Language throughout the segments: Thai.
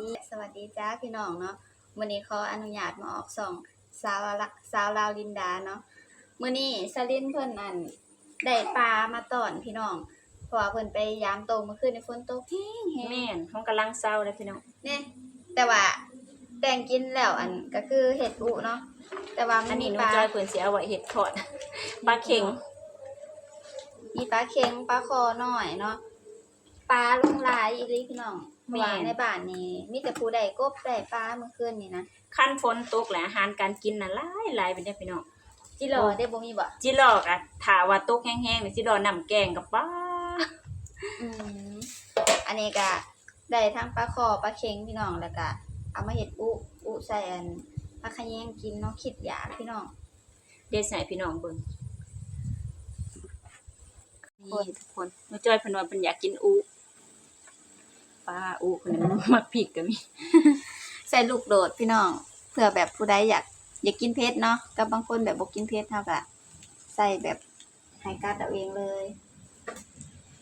ดี สวัสดีจ้าพี่น้องเนาะมื้อนี้ขออนุญาตมาออกส่องสาวละสาวลาวลินดาเนาะมื้อนี้สลินเพิ่นอันได้ปลามาตอนพี่น้องเพราะว่าเพิ่นไปยามโตเมื่อคืนในฝนตกแห้งแม่นห้องกำลังเศร้าเลยพี่น้องๆเนี่ยแต่ว่าแต่งกินแล้วอันก็คือเห็ดอุเนาะแต่ว่ามัอันนมีนี้หนูปลาจอยเพิ่นสิเอาไว้เฮ็ดทอดปลาเข็งมีปลาเค็งปลาคอน้อยเนาะปลาลงหลายอีหลีพี่น้อง เพราะว่าในบ้านนี่มีแต่ผู้ใดกบได้ปลาเมื่อคืนนี่นะขั้นฝนตกและอาหารการกินน่ะหลายหลายเป็นเด้อพี่น้องจิรอได้บ่มีบ่จิหลอกอะถ้าว่าตกแห้งๆนี่จิรอน้ำแกงกับปลาอืมอันนี้ก็ได้ทั้งปลาคอปลาเค็งพี่น้องแล้วก็เอามาเฮ็ดอุอุใส่อันปลาขะแยงกินเนาะคิดอยากพี่น้องเดี๋ยวสิให้พี่น้องเบิ่งนี่ทุกคนหนูจอยเพิ่นว่าเพิ่นอยากกินอู ปลาอูเพิ่นมักพริกก็มีใส่ลูกโดดพี่น้องเผื่อแบบผู้ใดอยากอยากกินเผ็ดเนาะกับบางคนแบบบ่กินเผ็ดเฮาก็ใส่แบบให้กัดเอาเองเลย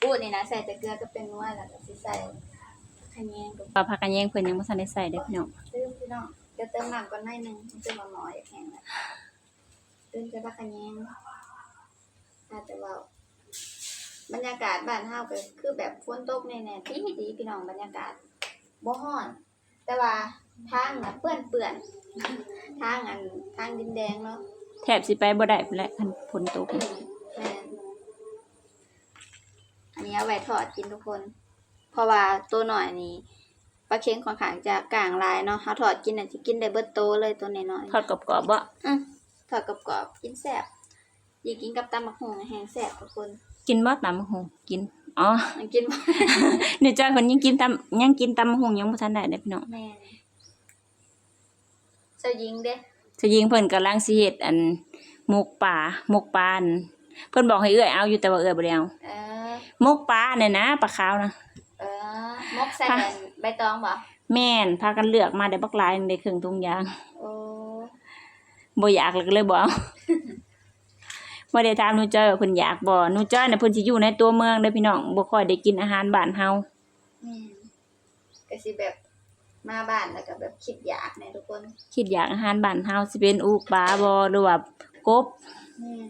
อุนี่นะใส่แต่เกลือก็เป็นนัวแล้วก็สิใส่ขะแยงลงปลาผักกะแยงเพิ่นยังบ่ทันได้ใส่เด้อพี่น้องเติมพี่น้องเดี๋ยวเติมน้ำก่อนหน่อยหนึงมันจะมาหมออยากแห้งแล้วเติมจะปลาขะแยงอาจจะเว้า บรรยากาศบ้านเฮาก็คือแบบฝนตกแน่ๆที่ดีพี่น้องบรรยากาศบ่ร้อน แต่ว่าทางน่ะเปื้อนเปื้อนๆทางอันทางดินแดงเนาะแทบสิไปบ่ได้พุ่นแหละคันฝนตก แม่นอันนี้เอาไว้ทอดกินทุกคน เพราะว่าตัวหน่อยนี่ปลาเค็งค่อนข้างจะกลางลายเนาะเฮาทอดกินน่ะสิกินได้เบิดโตเลยตัวน้อยๆ ทอดกรอบๆบ่ อืมทอดกรอบๆกินแซ่บอยากกินกับตำบักหุ่งแห้งแซ่บทุกคน กินบ่ตำบักหุ่งกิน อ๋อมันกินบ่หนูจอยเพิ่นยังกินตำยังกินตำบักหุ่งยังบ่ทันได้เด้อพี่น้องแม่นเจ้าหญิงเด้จะยิงเพิ่นกำลังสิเฮ็ดอันหมกป่าหมกปลาอันเพิ่นบอกให้เอื้อยเอาอยู่แต่ว่าเอื้อยบ่ได้เอาเออ หมกปลาเนี่ยนะปลาขาวนะ เออมกใส่อันใบตองบ่แม่นพากันเลือกมาได้บักหลายหนึ่งได้ครึ่งทุงยางโอ้บ่อยากเลยก็เลยบ่เอา บ่ได้ถามหนูจ้อยว่าเพิ่นอยากบ่หนูจ้อยน่ะเพิ่นสิอยู่ในตัวเมืองเด้อพี่น้องบ่ค่อยได้กินอาหารบ้านเฮาแม่นก็สิแบบมาบ้านแล้วก็แบบคิดอยากแน่ทุกคนคิดอยากอาหารบ้านเฮาสิเป็นอูปลาบ่หรือว่ากบแม่น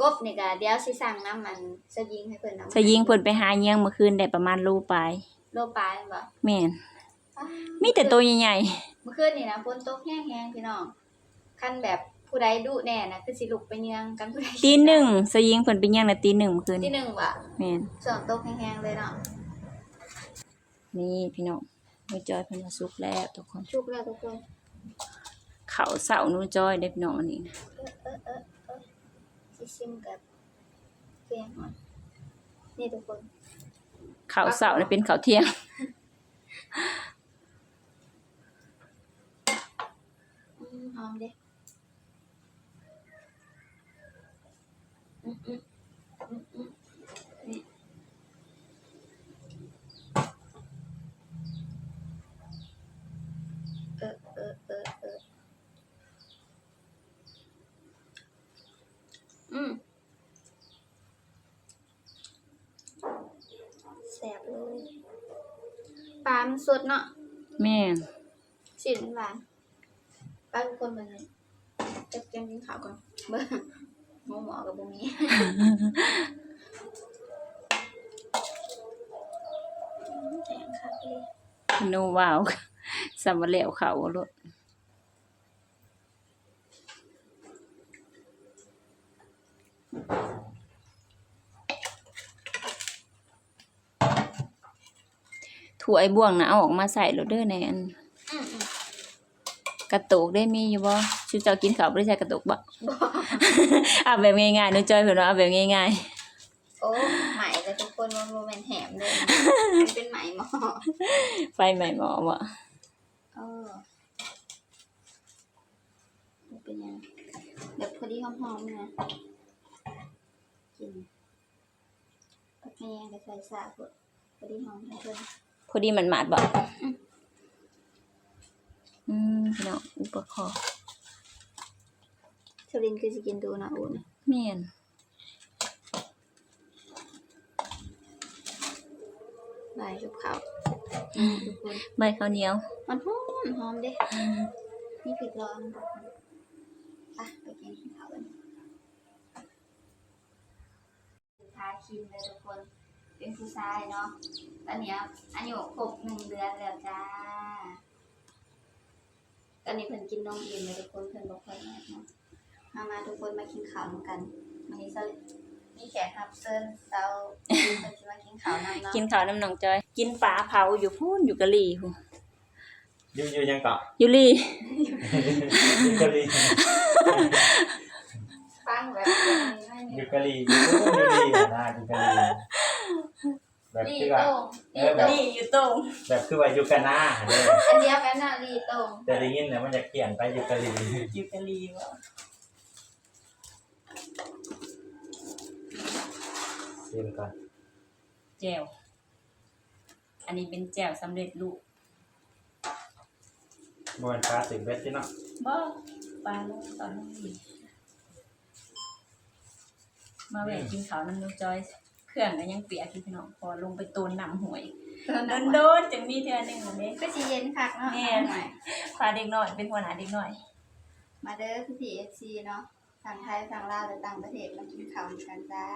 กบนี่ก็เดี๋ยวสิสั่งน้ำมันเจ้าหญิงให้เพิ่นนำสยิงเพิ่นไปหาเยียงเมื่อคืนได้ประมาณโลปลายโลปลายบ่แม่นอ้าวมีแต่ตัวใหญ่เมื่อคืนนี่นะฝนตกแห้งๆพี่น้องคันแบบ ผู้ใดดุแน่นะคือสิลุกไปเยืองกันผู้ใดๆตีหนึ่งสยิงเพิ่นไปเยียงน่ะตีหนึ่งเมื่อคืนที่หนึ่งว่ะแม่นสอนตกแห้งๆเลยเนาะนี่พี่น้องหนูจอยเพิ่นมาสุกแล้วทุกคนชุกแล้วทุกคนเขาวเสาหนูจอยเด้อพี่น้องอันนี้นะเออเออเออเออสิซิมกับเพียงหน่อยนี่ทุกคนเขาวเสาเนี่ยเป็นเขาวเที่ยง อืมหอมเด้อืมอืมอืมอืมนี่ เออเออเออเอออืมแสบเลยปลามันสดเนาะแม่นสีมันหวานป้าทุกคนเบิ่งจะเตรียมกินข้าวก่อนเบิ่ง หมูหมอกับบุมีแทงค่ะพี่โนว้าวสำมาแล้วเขารถถั่วไอ้บ่วงนะเอาออกมาใส่รถเด้อในอัน กระตุกได้มีอยู่บ่ชูเจ้ากินข้าวบ่ได้ใช้กระตุกบ่เอาแบบง่ายๆหนูจอยเพิ่นว่าเอาแบบง่ายโอ้ไหมแต่ทุกคนมันโมเมนแหมเลยมันเป็นไหมหมอๆไฟใหม่หมอบ่เออมันเป็นยังแบบพอดีหอมๆนะกินก็แห้งแต่ใส่สาพพอดีหอมให้เพิ่นพอดีมันหมาดบ่อืม พี่น้องอุปกรณ์เชลินคือสิกินดูนะอูนะแม่นลายกับเขาวทุกคนใบข้าวเหนียว มันหอมหอมเด้นี่ผิดร้อนอะไปกินข้าวกันทาครีมเลยทุกคน เป็นผู้ชายเนาะตอนเนี้ยอายุครบหนึ่งเดือนแล้วจ้า ตอนนี้เพิ่นกินนมอิ่มเลยทุกคนเพิ่นบอกค่อยแอบเนาะมามาทุกคนมากินข้าวนํกันวันนี้เรามีแขกรับเชิญเราเพิ่นสิมากินข้าวนำเนาะกินข้าวน้ำหนองจอย กินปลาเผาอยู่พูนอยู่กะหรี่พู้นอยู่อยู่ยังเกาะ อยู่ลี่อยู่กะลีฟังแบบนี้ไม่อมียู่กะลีอยู่อยู่ลีนะอยู่กะลี แบบลีคือว่าโต้งลีโต้งลี่อยู่ตรงแบบคือว่าอยู่กันหน้าเด้ออันเดียวกันน่ะลีโต้งแต่ได้ยินแล้วมันจะเขียนไปอยู่กะลีอยู่กะหรี่บ่เรียนก่อนแจ่วอันนี้เป็นแจ่วสำเร็จรูปบวนฟ้าถึงเบ็ดที่เนาะบ่ปลาลงตอนนี้มาแหวกกินข้าวน้ำหนองจอย เครื่องก็ยังเปียกอยู่พี่น้องพอลงไปตูนน้ำหวยโดนโดโดนนๆจังมีเทื่อหนึงอันนี้ ก็สิเย็นคักเนาะแม่พาเด็กน้อยเป็นหัวหน้าเด็กน้อยมาเด้อพี่พีเอฟซีเนาะทางไทยทางลาวหรือต่างประเทศมากินข้าวกันจ้า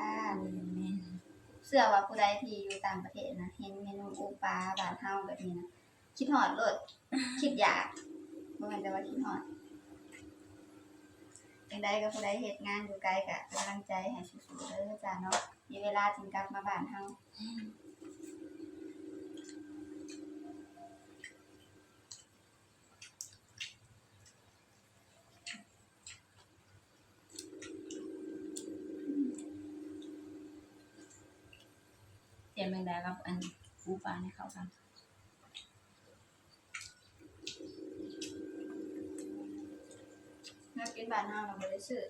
เสื้อว่าผู้ใดที่อยู่ต่างประเทศนะเห็นเมนูอูปลาบานเฮาแบบนี้นะคิดหอดโลด คิดอยากบ่แม่นแต่ว่าคิดหอดจังใดก็ผู้ใดเฮ็ดงานอยู่ไกลก็เป็นกำลังใจให้สู้ๆเด้อจ้าเนาะ มีเวลาจึงกลับมาบ้านเฮาเตรียมแมงดากับอันปูปลาให้เข้ากันนักกินบ้านเฮาเราบ่ได้ซื้อ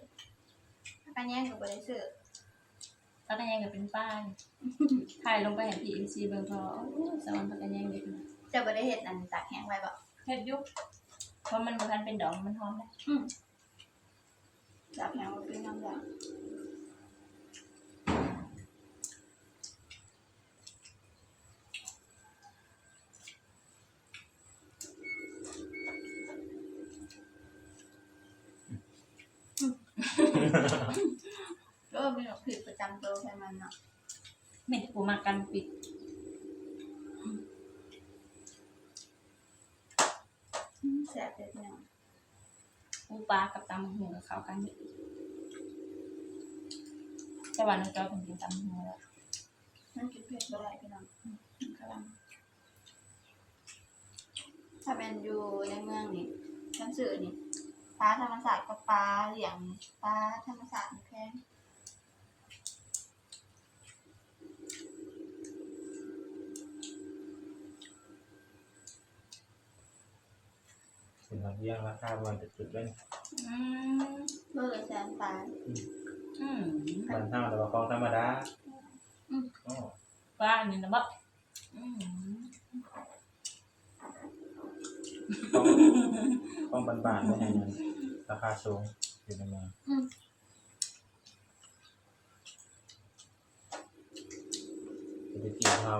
ถ้ากันแย่งก็บ่ได้ซื้อ พักกันยังกับเป็นป้าถ่ายลงไปให้พี่เอ็มซีเบิ่งพอโอ้สวรรค์พักกันยังเด็กนะเจะบ่ได้เฮ็ดอันตากแห้งไว้บ่เฮ็ดอยุกเพราะมันบ่ทันเป็นดอกมันหอมแล้วตากแห้งบ่เป็นน้ำยาก็มี หนกผิดประจำตัวใช่มันเนาะเม็ดปูมากันปิดอืมแซ่บเลยพี่น้องปูปลากับตำหูกับเข้ากันอยู่แต่ว่าน้องจอยเป็นกินตำหูแล้วมันกินเผ็ดบ่ได้พี่น้องอืมกำลังถ้าเป็นอยู่ในเมืองนี่ชั้นสื่อนี่ปลาธรรมศาสตร์กับปลาเหลี่ยงปลาธรรมศาสตร์นี่แพง ถึงเรียงราคาบวนจุดๆเล่นอืมโลละแสนปลาอืมบันเท่าแต่ว่าของธรรมดาอืมโอ้ปลาอันนี้นะบ่อืมของของบานๆไม่ให้มันราคาสูงอยู่ในเมืองอืมไปกินเขา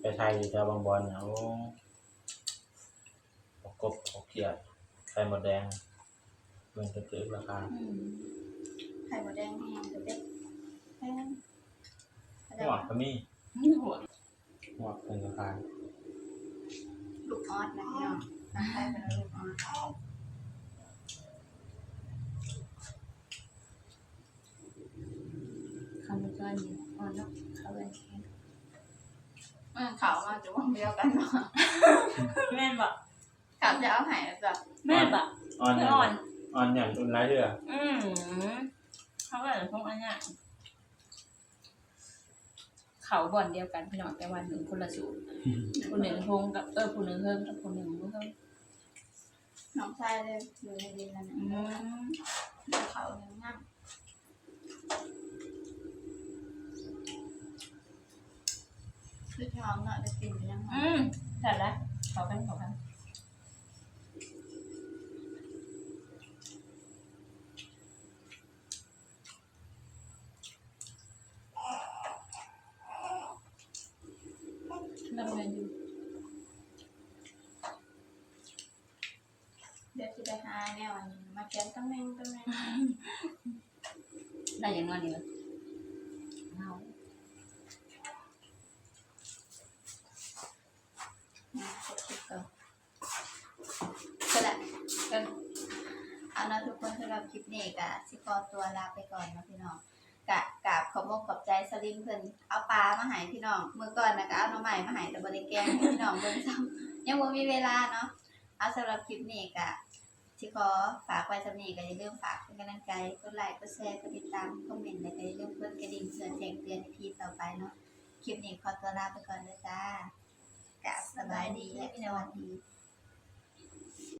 ไปไทยอยู่แถวบางบอนเนี่ยโอ้เอา กบเอาเขียดไข่หมดแดงมันจะเกิดราคาอืมไข่มดแดงแห้งก็เด็ดแพงเข้าใจหัวปะก็มีหัวหัวเป็นราคาลูกออสนะพี่น้องทางไทยเป็นลูกออสคำมันก็มีอ่อนเนาะเขาเลยเออเขามาจะวงเดียวกันเนาะแม่นบ่ เขาจะเอาไห่แบบแม่นบ่อ่อนคืออย่างอ่อน อ่อนอย่างอุ่นไรเถื่ออืมเขาก็เลยพวกอันเนี้ยเขาบ่อนเดียวกันพี่น้องแต่ว่าหนึ่งคนละสูตรคนหนึ่งพงกับเออคนหนึ่งเพิ่มกับคนหนึ่งบ่เพิ่มน้องชายเลยอยู่ในดินนั่นอืน่ะมเดี๋ยวเขาเนี่ยนั่งคือท้องเนาะจะกินไปยังไงอืมเสร็จแล้วขอกัน ขอกันขียนตำแหน่งตำแหน่งได้อย่างนั้นนี่เลยเอาก็แหละก็เอาเนาะทุกคนสำหรับคลิปนี้ก็สิขอตัวลาไปก่อนเนาะพี่น้องกะกราบขอบมกขอบใจสลิมเพิ่นเอาปลามาให้พี่น้องเมื่อก่อนนะก็เอาหน้องใหม่มาให้แต่บ่ได้แกงให้พี่น้องเบิ่งซ้ำยังบ่มีเวลาเนาะเอาสำหรับคลิปนี้ก็ ที่ขอฝากไว้สำนีก็อย่าลืมฝากเป็นกำลังใจกดไลค์กดแชร์กดติดตามคอมเมนต์แล้วก็อย่าลืมกดกระดิ่งเพื่อแจ้งเตือนในทีต่อไปเนาะคลิปนี้ขอตัวลาไปก่อนเด้อจ้ากลับสบายดีและมีนวันดี